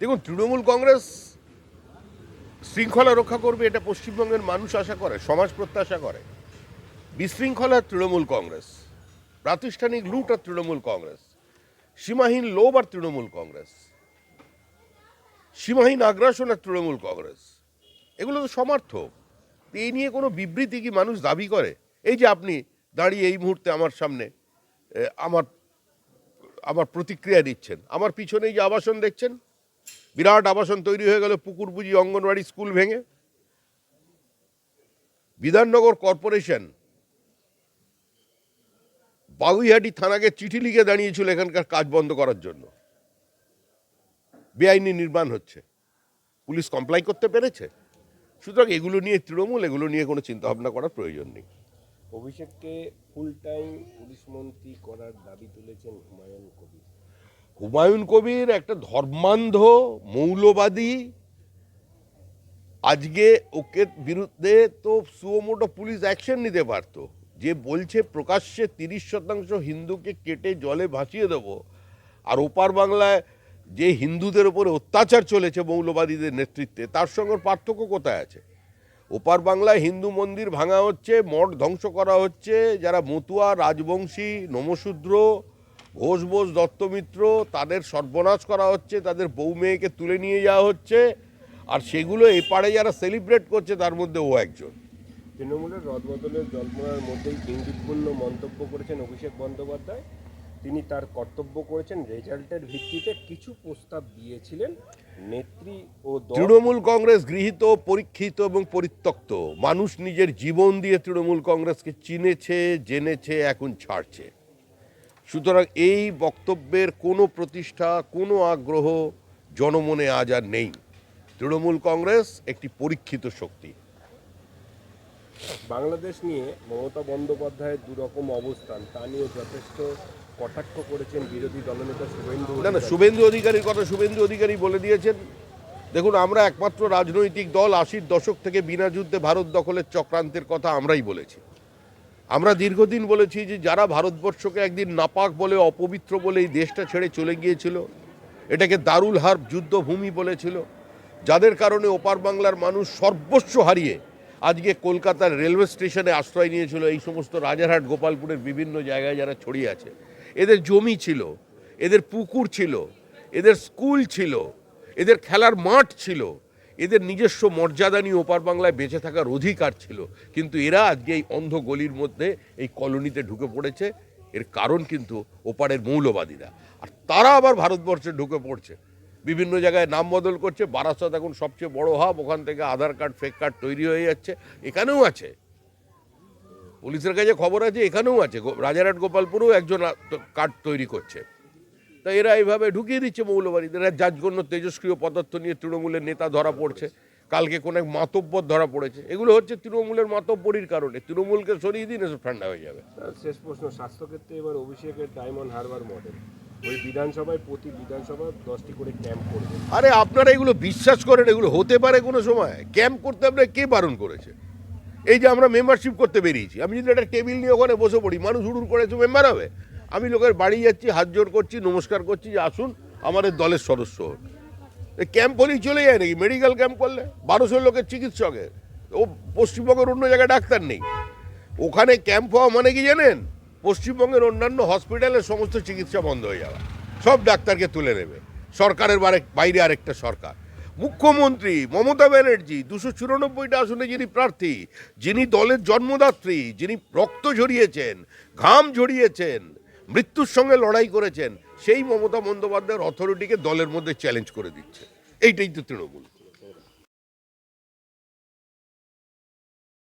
দেখুন, তৃণমূল কংগ্রেস শৃঙ্খলা রক্ষা করবে, এটা পশ্চিমবঙ্গের মানুষ আশা করে, সমাজ প্রত্যাশা করে। বিশৃঙ্খলা তৃণমূল কংগ্রেস, প্রাতিষ্ঠানিক লুট আর তৃণমূল কংগ্রেস, সীমাহীন লোভ আর তৃণমূল কংগ্রেস, সীমাহীন আগ্রাসন আর তৃণমূল কংগ্রেস, এগুলো তো সমার্থক। এই নিয়ে কোনো বিবৃতি কি মানুষ দাবি করে? এই যে আপনি দাঁড়িয়ে এই মুহূর্তে আমার সামনে আমার আমার প্রতিক্রিয়া দিচ্ছেন, আমার পিছনে এই যে আবাসন দেখছেন বিরাট আবাসন তৈরি হয়ে গেল পুকুর বুঝি অঙ্গনওয়াড়ি স্কুল ভেঙে। বিধাননগর কর্পোরেশন বাগুইহাটি থানাকে চিঠি লিখে দাঁড়িয়েছিল এখানকার কাজ বন্ধ করার জন্য। বেআইনি নির্মাণ হচ্ছে। পুলিশ কমপ্লাই করতে পেরেছে। সুতরাং এগুলো নিয়ে তৃণমূল, এগুলো নিয়ে কোনো চিন্তা ভাবনা করার প্রয়োজন নেই। অভিষেককে ফুল টাইম পুলিশ মন্ত্রী করার দাবি তুলেছেন হুমায়ুন কবির। হুমায়ুন কবির একটা ধর্মান্ধ, মৌলবাদী। আজকে ওকে বিরুদ্ধে তো সুমোটো পুলিশ অ্যাকশন নিতে পারতো। যে বলছে প্রকাশ্যে তিরিশ শতাংশ হিন্দুকে কেটে জলে ভাসিয়ে দেবো। আর ওপার বাংলায় যে হিন্দুদের উপরে অত্যাচার চলেছে মৌলবাদীদের নেতৃত্বে, তার সঙ্গে পার্থক্য কোথায় আছে? ওপার বাংলায় হিন্দু মন্দির ভাঙা হচ্ছে, মঠ ধ্বংস করা হচ্ছে, যারা মতুয়া, রাজবংশী, নমশূদ্র ঘোষ বোস দত্তমিত্র তাদের সর্বনাশ করা হচ্ছে তাদের বউ মেয়েকে তুলে নিয়ে যাওয়া হচ্ছে আর সেগুলো এপারে যারা সেলিব্রেট করছে তার মধ্যে ও একজন। তৃণমূলের রদবদলের জল্পনার মধ্যেই ইঙ্গিতপূর্ণ মন্তব্য করেছেন অভিষেক বন্দ্যোপাধ্যায়। তিনি তার কর্তব্য করেছেন রেজাল্টের ভিত্তিতে কিছু প্রস্তাব দিয়েছিলেন নেত্রী ও তৃণমূল কংগ্রেস গৃহীত পরীক্ষিত এবং পরিত্যক্ত। মানুষ নিজের জীবন দিয়ে তৃণমূল কংগ্রেসকে চিনেছে জেনেছে এখন ছাড়ছে। সুতরাং এই বক্তব্যের কোনো প্রতিষ্ঠা কোনো আগ্রহ জনমনে আজ আর নেই। তৃণমূল কংগ্রেস একটি পরীক্ষিত শক্তি। বাংলাদেশ নিয়ে মমতা বন্দ্যোপাধ্যায়ের দুরকম অবস্থান তা নিয়ে যথেষ্ট কটাক্ষ করেছেন বিরোধী দলনেতা শুভেন্দু না না শুভেন্দু অধিকারীর কথা শুভেন্দু অধিকারী বলে দিয়েছেন। দেখুন আমরা একমাত্র রাজনৈতিক দল আশির দশক থেকে বিনা যুদ্ধে ভারত দখলের চক্রান্তের কথা আমরাই বলেছি। আমরা দীর্ঘদিন বলেছি যে যারা ভারতবর্ষকে একদিন নাপাক বলে, অপবিত্র বলে এই দেশটা ছেড়ে চলে গিয়েছিল, এটাকে দারুল হার্ব যুদ্ধভূমি বলেছিল, যাদের কারণে ওপার বাংলার মানুষ সর্বস্ব হারিয়ে আজকে কলকাতার রেলওয়ে স্টেশনে আশ্রয় নিয়েছিল, এই সমস্ত রাজারহাট, গোপালপুরের বিভিন্ন জায়গায় যারা ছড়িয়ে আছে। এদের জমি ছিল, এদের পুকুর ছিল, এদের স্কুল ছিল, এদের খেলার মাঠ ছিল এদের নিজস্ব মর্যাদা নিয়ে ওপার বাংলায় বেঁচে থাকার অধিকার ছিল। কিন্তু এরা আজকে এই অন্ধ গলির মধ্যে এই কলোনিতে ঢুকে পড়েছে। এর কারণ কিন্তু ওপারের মৌলবাদীরা। আর তারা আবার ভারতবর্ষে ঢুকে পড়ছে। বিভিন্ন জায়গায় নাম বদল করছে। বারাসত এখন সবচেয়ে বড় হাব। ওখান থেকে আধার কার্ড, ফেক কার্ড তৈরি হয়ে যাচ্ছে। এখানেও আছে। পুলিশের কাছে খবর আছে, এখানেও আছে। রাজারহাট, গোপালপুরেও একজন কার্ড তৈরি করছে। তা এরা এইভাবে ঢুকিয়ে দিচ্ছে মৌলবাদীদের। এরা জাজগণ্য তেজস্ক্রিয় পদার্থ নিয়ে তৃণমূলের নেতা ধরা পড়ছে। কালকে কোনো এক মাতব্বর ধরা পড়েছে। এগুলো হচ্ছে তৃণমূলের মাতব্বরির কারণে। তৃণমূলকে সরিয়ে দিন এসব ঠান্ডা হয়ে যাবে। শেষ প্রশ্ন স্বাস্থ্যক্ষেত্রে এবার অভিষেকের ডায়মন্ড হারবার মডেল ওই বিধানসভায় প্রতি বিধানসভায় দশটি করে ক্যাম্প করবে। আরে আপনারা এগুলো বিশ্বাস করেন এগুলো হতে পারে কোনো সময়। ক্যাম্প করতে আপনার কে বারণ করেছে? এই যে আমরা মেম্বারশিপ করতে বেরিয়েছি। আমি যদি একটা টেবিল নিয়ে ওখানে বসে পড়ি মানুষ হুড়ুর করেছে মেম্বার হবে? আমি লোকের বাড়ি যাচ্ছি, হাত জোর করছি, নমস্কার করছি, যে আসুন, আমাদের দলের সদস্য এই ক্যাম্প হলেই চলে যায় নাকি? মেডিকেল ক্যাম্প করলে? বারোশো লোকের চিকিৎসকের। ও পশ্চিমবঙ্গের অন্য জায়গায় ডাক্তার নেই। ওখানে ক্যাম্প হওয়া মানে কি জানেন? পশ্চিমবঙ্গের অন্যান্য হসপিটালের সমস্ত চিকিৎসা বন্ধ হয়ে যাওয়া। সব ডাক্তারকে তুলে নেবে। সরকারের বারে- বাইরে আরেকটা সরকার। মুখ্যমন্ত্রী মমতা ব্যানার্জি, দুশো চুরানব্বইটা আসনে যিনি প্রার্থী, যিনি দলের জন্মদাত্রী, যিনি রক্ত ঝরিয়েছেন, ঘাম ঝরিয়েছেন মৃত্যুর সঙ্গে লড়াই করেছেন, সেই মমতা বন্দ্যোপাধ্যায়ের অথরিটিকে দলের মধ্যে চ্যালেঞ্জ করে দিচ্ছে। এইটাই তো তৃণমূল।